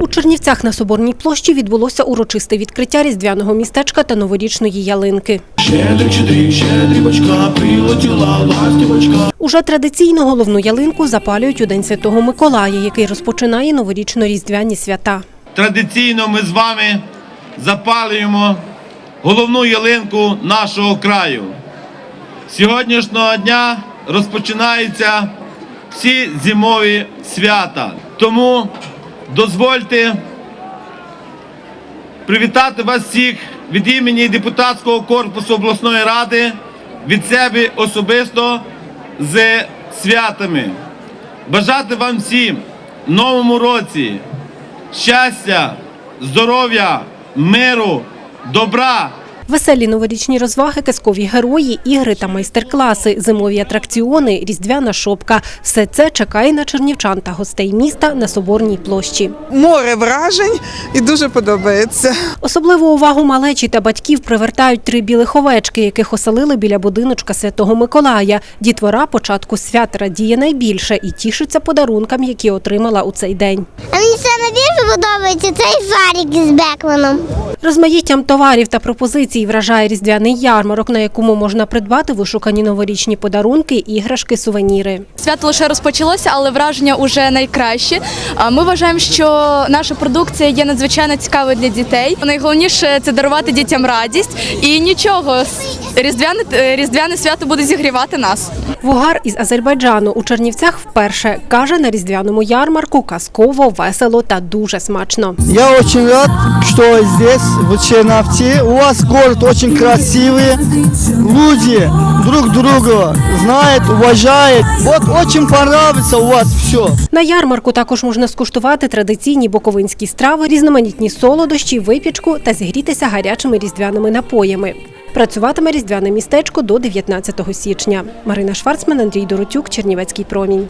У Чернівцях на Соборній площі відбулося урочисте відкриття різдвяного містечка та новорічної ялинки. Уже традиційно головну ялинку запалюють у День Святого Миколая, який розпочинає новорічно-різдвяні свята. Традиційно ми з вами запалюємо головну ялинку нашого краю. Сьогоднішнього дня розпочинаються всі зимові свята. Тому дозвольте привітати вас всіх від імені депутатського корпусу обласної ради, від себе особисто з святами. Бажати вам всім в новому році щастя, здоров'я, миру, добра. Веселі новорічні розваги, казкові герої, ігри та майстер-класи, зимові атракціони, різдвяна шопка – все це чекає на чернівчан та гостей міста на Соборній площі. море вражень і дуже подобається. Особливу увагу малечі та батьків привертають три білих овечки, яких оселили біля будиночка Святого Миколая. Дітвора початку свят радіє найбільше і тішиться подарункам, які отримала у цей день. А мені саме більше подобається цей шарик із Бекменом. Розмаїттям товарів та пропозицій вражає різдвяний ярмарок, на якому можна придбати вишукані новорічні подарунки, іграшки, сувеніри. Свято лише розпочалося, але враження вже найкращі. А Ми вважаємо, що наша продукція є надзвичайно цікавою для дітей. Найголовніше це дарувати дітям радість і нічого. Різдвяне різдвяне свято буде зігрівати нас. Вугар із Азербайджану у Чернівцях вперше каже на різдвяному ярмарку казково, весело та дуже смачно. Я очень рад, що здесь, в Чернівці, у вас город очень красивый, люди друг друга знають, уважають. От дуже подобається у вас все. На ярмарку також можна скуштувати традиційні боковинські страви, різноманітні солодощі, випічку та зігрітися гарячими різдвяними напоями. Працюватиме різдвяне містечко до 19 січня. Марина Шварцман, Андрій Доротюк, Чернівецький промінь.